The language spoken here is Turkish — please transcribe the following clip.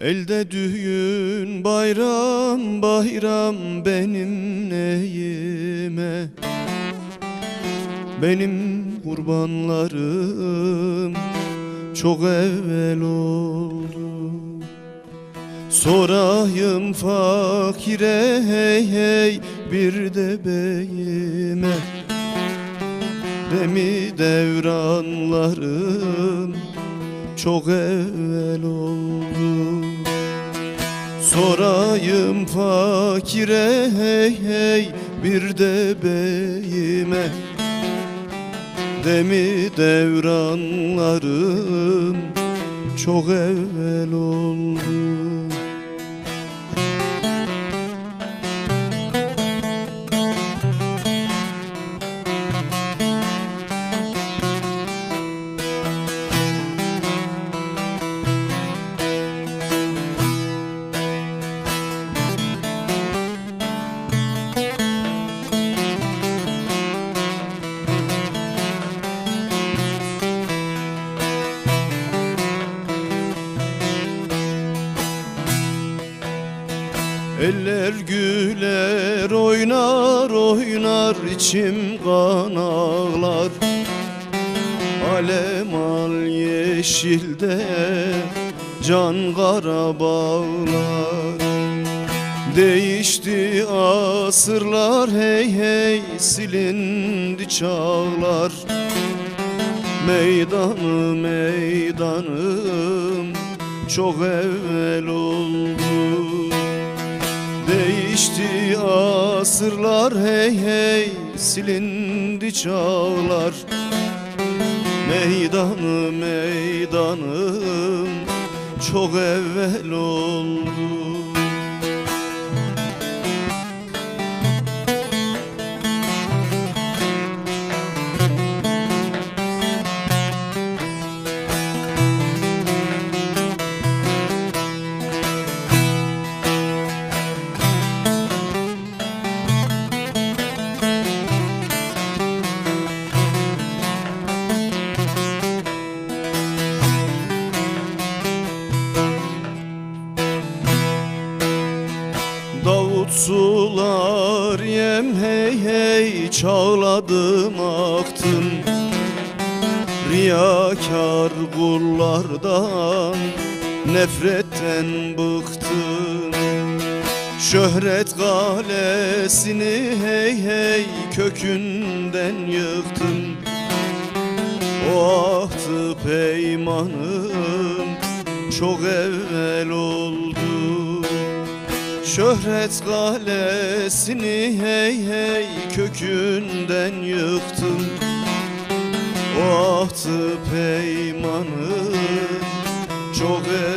Elde düğün bayram bayram benim neyime? Benim kurbanlarım çok evvel oldu. Sorayım fakire hey hey bir de beyime. Demi devranlarım çok evvel oldu Sorayım fakire hey hey bir de beyime. Demi devranlarım çok evvel oldu Eller güler oynar oynar içim kan ağlar Alem al yeşilde can kara bağlar. Değişti asırlar hey hey silindi çağlar. Meydanı meydanım çok evvel oldu Değişti asırlar hey hey silindi çağlar. Meydanı meydanım çok evvel oldu sular yem hey hey çağladım aktım. Riyakar kullardan nefretten bıktım. Şöhret kalesini hey hey kökünden yıktım. O ahtı peymanım çok evvel oldu Şöhret kalesini hey hey kökünden yıktım. O ahtı peymanı çok evvel